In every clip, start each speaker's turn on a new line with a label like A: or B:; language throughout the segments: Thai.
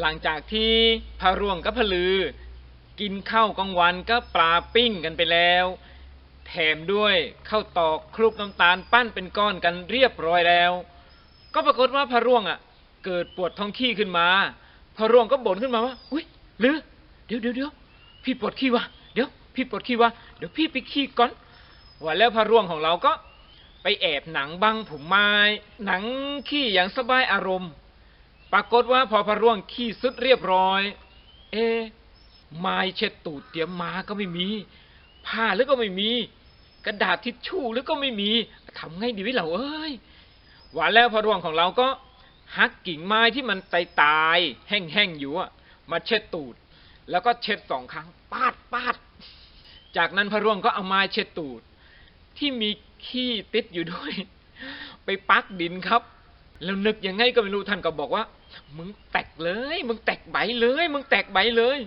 A: หลังจากที่พระร่วงกับพระลือ กินข้าวกลางวันก็ปลาปิ้งกันไปแล้ว แถมด้วยข้าวตอกคลุกน้ำตาลปั้นเป็นก้อนกันเรียบร้อยแล้ว ก็ปรากฏว่าพระร่วงอะ เกิดปวดท้องขี้ขึ้นมา พระร่วงก็บ่นขึ้นมาว่าอุ้ยลือเดี๋ยวเดี๋ยวเดี๋ยวพี่ปวดขี้วะเดี๋ยวพี่ปวดขี้วะเดี๋ยวพี่ไปขี้ก่อนว่าแล้วพระร่วงของเราก็ไปแอบหนังบังผมไม้ หนังขี้อย่างสบายอารมณ์ ปรากฏว่าพอพระร่วงขี้สุดเรียบร้อย เอะไม้เช็ดตูดเตรียมมาก็ไม่มี ผ้าหรือก็ไม่มี กระดาษทิชชู่หรือก็ไม่มีทำไงดีวะเราเอ้ยว่าแล้วพระร่วงของเราก็หักกิ่งไม้ที่มันตายตายๆแห้งๆอยู่อะมาเช็ดตูด แล้วก็เช็ดสองครั้ง ปาดปาดจากนั้นพระร่วงก็เอาไม้เช็ดตูด ที่มีขี้ติดอยู่ด้วย ไปปักดินครับ แล้วนึกยังไงก็ไม่รู้ท่านก็บอกว่า มึงแตกเลย มึงแตกใบเลย มึงแตกใบเลย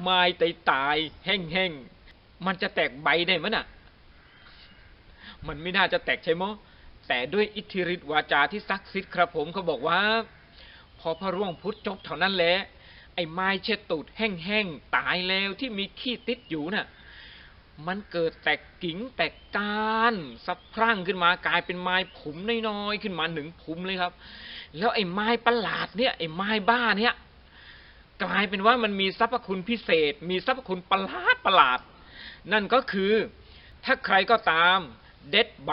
A: ไม้ตายตายๆแห้งๆมันจะแตกใบได้มั้ยน่ะ มันไม่น่าจะแตกใช่ไหมแต่ด้วยอิทธิฤทธิวาจาที่ศักดิ์สิทธิ์ครับผมเขาบอกว่า พอพระร่วงพุทธจบเท่านั้นแหละไอ้ไม้เช็ดตูดแห้งๆตายแล้วที่มีขี้ติดอยู่น่ะ มันเกิดแตกกิ่งแตกก้านสะพรั่งขึ้นมากลายเป็นไม้ผุมน้อยๆขึ้นมาหนึ่งผุมเลยครับ แล้วไอ้ไม้ประหลาดเนี่ยไอ้ไม้บ้าเนี่ยกลายเป็นว่ามันมีสรรพคุณพิเศษ มีสรรพคุณประหลาดประหลาด นั่นก็คือถ้าใครก็ตามเด็ดใบ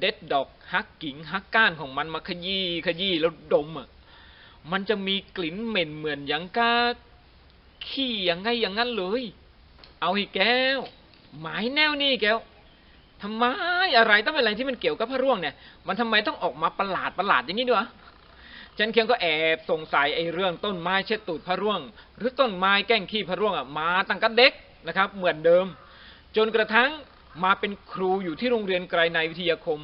A: เด็ดดอกหักกิ่งหักก้านของมันมาขยี้ขยี้แล้วดมอะมันจะมีกลิ่นเหม็นเหมือนอย่างกาขี้อย่างไงอย่างนั้นเลย เอาอีกแก้ว หมายแนวนี่แก้วทำไมอะไรต้องเป็นอะไรที่มันเกี่ยวกับพระร่วงเนี่ย มันทำไมต้องออกมาประหลาดประหลาดอย่างนี้ด้วยจันเคียงก็แอบสงสัยไอ้เรื่องต้นไม้เช็ดตูดพระร่วง หรือต้นไม้แกล้งขี้พระร่วงอะมาตั้งแต่เด็กนะครับ เหมือนเดิม จนกระทั่งมาเป็นครูอยู่ที่โรงเรียนไกรในวิทยาคม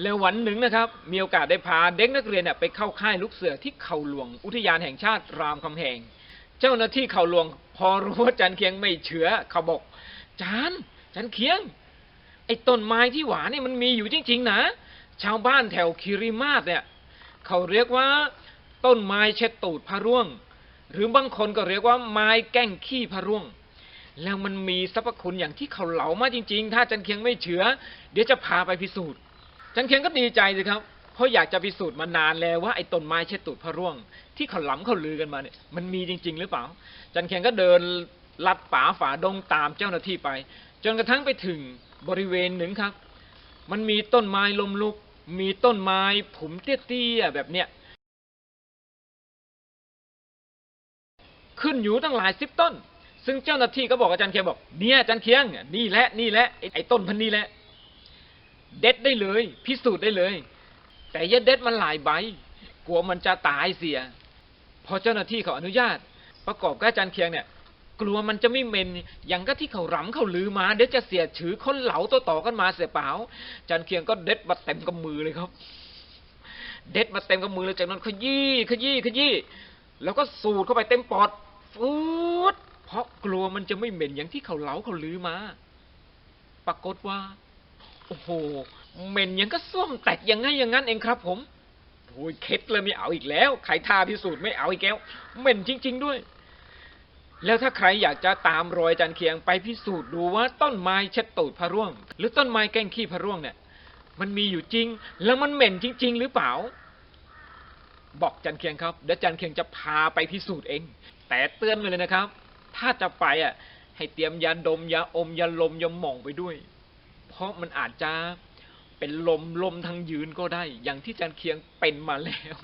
A: แล้ววันหนึ่งนะครับ มีโอกาสได้พาเด็กนักเรียนเนี่ยไปเข้าค่ายลูกเสือที่เขาหลวงอุทยานแห่งชาติรามคำแหง เจ้าหน้าที่เขาหลวง พอรู้ว่าจันเคียงไม่เชื่อเขาบอก จานจันเคียง ไอ้ต้นไม้ที่หวานนี่มันมีอยู่จริง ๆ นะ ชาวบ้านแถวคิริมาศเนี่ยเขาเรียกว่า ต้นไม้เช็ดตูดพระร่วง หรือบางคนก็เรียกว่าไม้แก้งขี้พระร่วง แล้วมันมีสรรพคุณอย่างที่เขาเหลามาจริง ๆ ถ้าจันเคียงไม่เชื่อเดี๋ยวจะพาไปพิสูจน์จันเคียงก็ดีใจสิครับเพราะอยากจะพิสูจน์มานานแล้วว่าไอ้ต้นไม้เช็ดตูดพระร่วง ที่เขาหล้ำเขาลือกันมาเนี่ยมันมีจริง ๆ หรือเปล่า จันเคียงก็เดิน ลัดป่าฝ่าดงตามเจ้าหน้าที่ไป จนกระทั่งไปถึงบริเวณหนึ่งครับ มันมีต้นไม้ลมลุก มีต้นไม้ผุมเตี้ยๆแบบเนี้ยขึ้นอยู่ตั้งหลายสิบต้น ซึ่งเจ้าหน้าที่ก็บอกอาจารย์เคียงบอกเนี่ยอาจารย์เคียงนี่แหละนี่แหละไอ้ไอต้นพันนี้แหละ เด็ดได้เลย พิสูจน์ได้เลย แต่อย่าเด็ดมันหลายใบกลัวมันจะตายเสีย พอเจ้าหน้าที่เขาอนุญาต ประกอบกับอาจารย์เคียงเนี่ย กลัวมันจะไม่เมน อย่างก็ที่เขารำเขาลือมาเดี๋ยวจะเสียชื่อคนเหลาต่อต่อกันมาเสียเปล่าจารย์เคียงก็เด็ดมาเต็มกำมือเลยครับ เด็ดมาเต็มกำมือเลยจากนั้นขยี้ขยี้ขยี้แล้วก็สูดเข้าไปเต็มปอดฟูดเพราะกลัวมันจะไม่เหม็นอย่างที่เขาเหลาเขาลือมา ปรากฏว่า โอ้โหเหม็นยังก็ส้วมแตกยังไงอย่างนั้นเองครับ ผมโอ้ยเคล็ดเลยไม่เอาอีกแล้วใครท่าพิสูจน์ไม่เอาอีกแล้วเหม็นจริง ๆ ด้วย แล้วถ้าใครอยากจะตามรอยจันเคียงไปพิสูจน์ดูว่าต้นไม้เช็ดตูดพระร่วง หรือต้นไม้แก้งขี้พระร่วงเนี่ย มันมีอยู่จริง แล้วมันเหม็นจริง ๆ หรือเปล่า บอกจันเคียงครับเดี๋ยวจันเคียงจะพาไปพิสูจน์เอง แต่เตือนไว้เลยนะครับ ถ้าจะไปอะ ให้เตรียมยาดมยาอมยาลมยาหม่องไปด้วย เพราะมันอาจจะเป็นลมลมทางยืนก็ได้ อย่างที่จันเคียงเป็นมาแล้ว